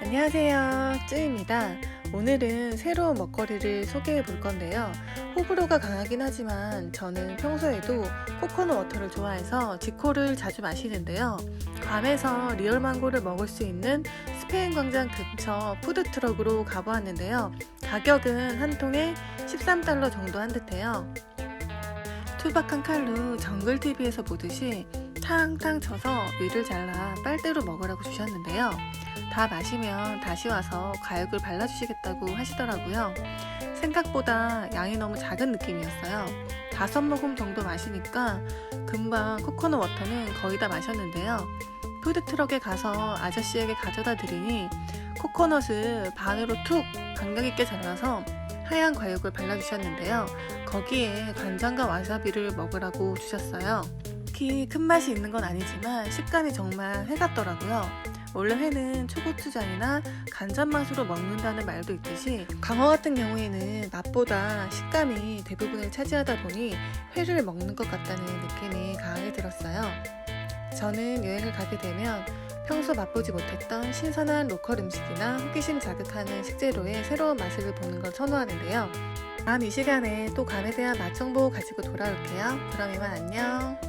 안녕하세요. 쯔입니다. 오늘은 새로운 먹거리를 소개해 볼 건데요. 호불호가 강하긴 하지만 저는 평소에도 코코넛 워터를 좋아해서 지코를 자주 마시는데요. 밤에서 리얼 망고를 먹을 수 있는 스페인 광장 근처 푸드트럭으로 가보았는데요. 가격은 한 통에 13달러 정도 한 듯해요. 투박한 칼로 정글TV에서 보듯이 탕탕 쳐서 위를 잘라 빨대로 먹으라고 주셨는데요. 다 마시면 다시 와서 가육을 발라주시겠다고 하시더라고요. 생각보다 양이 너무 작은 느낌이었어요. 다섯 모금 정도 마시니까 금방 코코넛 워터는 거의 다 마셨는데요. 푸드트럭에 가서 아저씨에게 가져다 드리니 코코넛을 반으로 툭 강력 있게 잘라서 하얀 과육을 발라주셨는데요. 거기에 간장과 와사비를 먹으라고 주셨어요. 특히 큰 맛이 있는 건 아니지만 식감이 정말 회 같더라고요. 원래 회는 초고추장이나 간장 맛으로 먹는다는 말도 있듯이 광어 같은 경우에는 맛보다 식감이 대부분을 차지하다 보니 회를 먹는 것 같다는 느낌이 강하게 들었어요. 저는 여행을 가게 되면 평소 맛보지 못했던 신선한 로컬 음식이나 호기심 자극하는 식재료의 새로운 맛을 보는 걸 선호하는데요. 다음 이 시간에 또 감에 대한 맛 정보 가지고 돌아올게요. 그럼 이만 안녕.